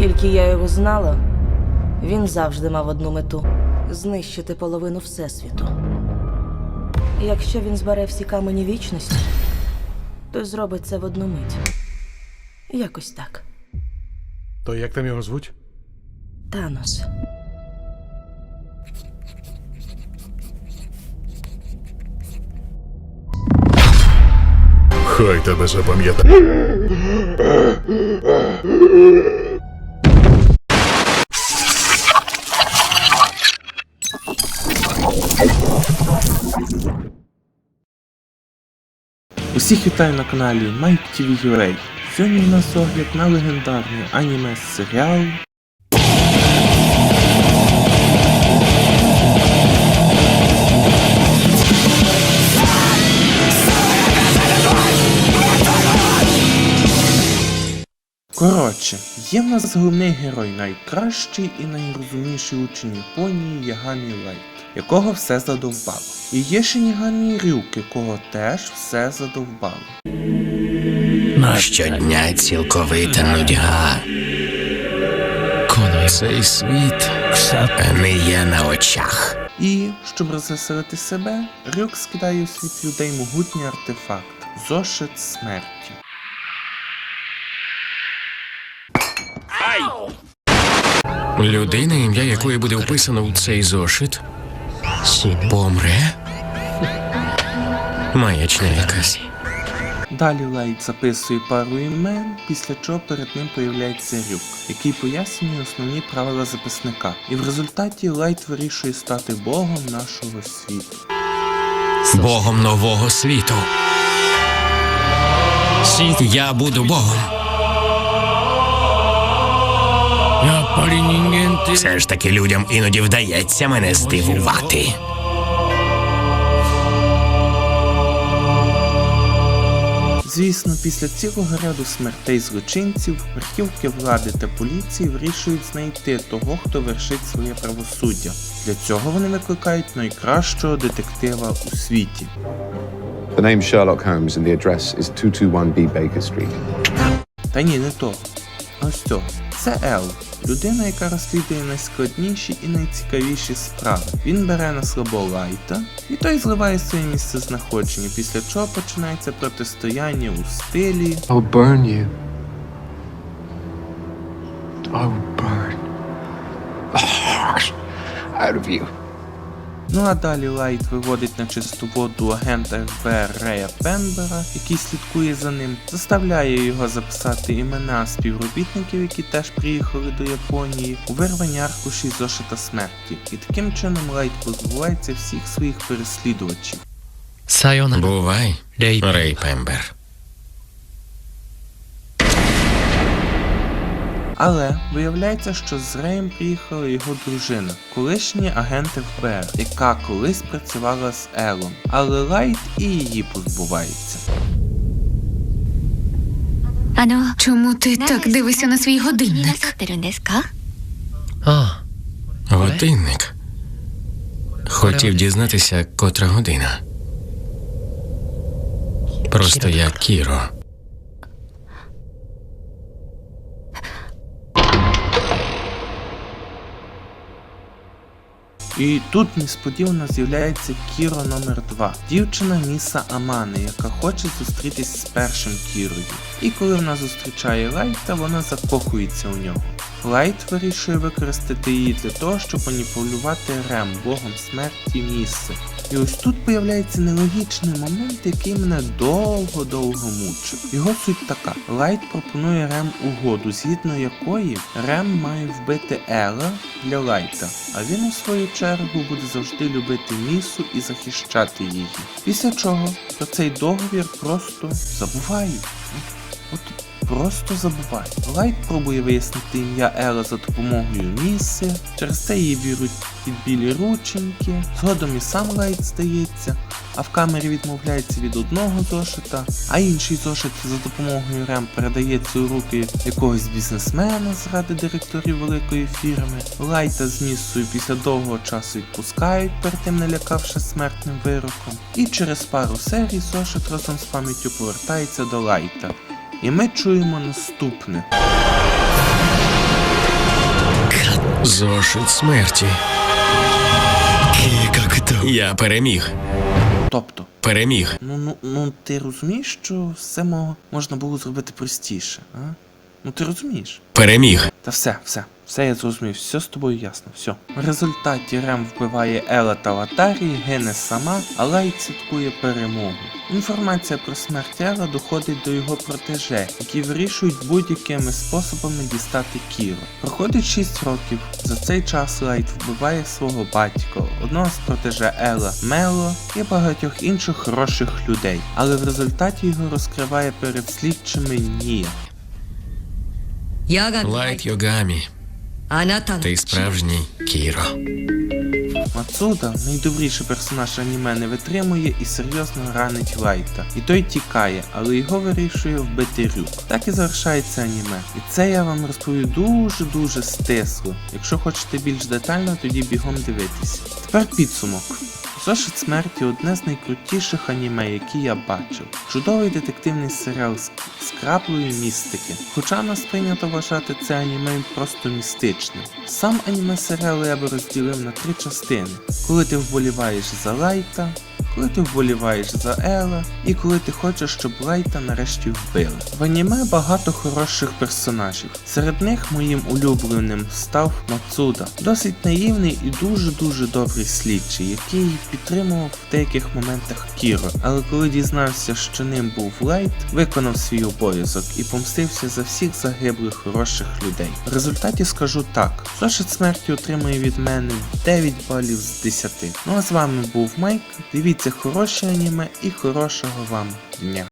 Скільки я його знала, він завжди мав одну мету знищити половину Всесвіту. Якщо він збере всі камені вічності, то зробить це в одну мить. Якось так. То як там його звуть? Танос. Хай тебе запам'ятає. Усіх вітаю на каналі Mike TV UA. Сьогодні у нас огляд на легендарний аніме серіал Коротше, є в нас головний герой, найкращий і найрозумніший учень Японії Ягамі Лайт, якого все задовбало. І є Шинігамі Рюк, якого теж все задовбало. Щодня цілковита нудьга. Цей світ не є на очах. І, щоб розвеселити себе, Рюк скидає у світ людей могутній артефакт зошит смерті. Людина, ім'я якої буде вписано в цей зошит, помре. Маячня якась. Далі Лайт записує пару імен, після чого перед ним появляється Рюк, який пояснює основні правила записника. І в результаті Лайт вирішує стати богом нашого світу. Богом нового світу. Я буду богом. Все ж таки людям іноді вдається мене здивувати. Звісно, після цілого ряду смертей злочинців, верхівки влади та поліції вирішують знайти того, хто вершить своє правосуддя. Для цього вони викликають найкращого детектива у світі. The name Sherlock Holmes and the address is 221B Baker Street. Та ні, не того. Ось цього. Це Ел, людина, яка розслідує найскладніші і найцікавіші справи. Він бере на слабо лайта, і той зливає своє місце знаходження, після чого починається протистояння у стилі I'll burn you. I'll burn the heart out of you. Ну а далі Лайт виводить на чисту воду агента ФБР Рея Пембера, який слідкує за ним, заставляє його записати імена співробітників, які теж приїхали до Японії, у вирвані аркуші зошита смерті. І таким чином Лайт позбувається всіх своїх переслідувачів. Бувай, Рей Пембер. Але виявляється, що з Реєм приїхала його дружина, колишні агенти ФБР, яка колись працювала з Елом. Але Лайт і її позбувається. Ано, Чому ти так дивишся на свій годинник? А, годинник. Хотів дізнатися, котра година. Просто я Кіро. І тут несподівано з'являється Кіро номер 2 дівчина Міса Амани, яка хоче зустрітись з першим Кірою. І коли вона зустрічає Лайта, вона закохується у нього. Лайт вирішує використати її для того, щоб маніпулювати Рем, богом смерті Міси. І ось тут появляється нелогічний момент, який мене довго-довго мучив. Його суть така: Лайт пропонує Рем угоду, згідно якої Рем має вбити Ела для Лайта, а він у свою чергу буде завжди любити Місу і захищати її. Після чого про цей договір просто забувають. Просто забувають. Лайт пробує вияснити ім'я Ела за допомогою Міси, через це її беруть під білі рученьки, згодом і сам Лайт здається, а в камері відмовляється від одного зошита, а інший зошит за допомогою Рем передається у руки якогось бізнесмена заради директорів великої фірми. Лайта з Місою після довгого часу відпускають, перед тим не лякавши смертним вироком. І через пару серій зошит разом з пам'яттю повертається до Лайта. І ми чуємо наступне. Зошит смерті. Я переміг. Тобто, Переміг. ну, ну, ну ти розумієш, що все можна було зробити простіше, а? Ну ти розумієш? Переміг. Та все, все, все я зрозумів, все з тобою ясно, все. В результаті Рем вбиває Ела та Латарії, гине сама, а Лайт святкує перемогу. Інформація про смерть Ела доходить до його протеже, які вирішують будь-якими способами дістати Кіро. Проходить 6 років. За цей час Лайт вбиває свого батька, одного з протеже Ела Мело і багатьох інших хороших людей, але в результаті його розкриває перед слідчими Нія. Лайт Йогамі. Ти справжній Кіро. Мацуда, найдобріший персонаж аніме, не витримує і серйозно ранить Лайта. І той тікає, але його вирішує вбити Рюк. Так і завершається аніме. І це я вам розповів дуже-дуже стисло. Якщо хочете більш детально, тоді бігом дивитись. Тепер підсумок. Зошит смерті одне з найкрутіших аніме, які я бачив. Чудовий детективний серіал з, краплею містики. Хоча нас прийнято вважати це аніме просто містичним. Сам аніме серіал я би розділив на три частини: коли ти вболіваєш за Лайта, коли ти вболіваєш за Ела, і коли ти хочеш, щоб Лайта нарешті вбили. В аніме багато хороших персонажів. Серед них моїм улюбленим став Мацуда, досить наївний і дуже-дуже добрий слідчий, який підтримував в деяких моментах Кіро. Але коли дізнався, що ним був Лайт, виконав свій обов'язок і помстився за всіх загиблих хороших людей. В результаті скажу так: зошит смерті отримує від мене 9 балів з 10. Ну а з вами був Майк. Дивіться хороше аніме і хорошого вам дня.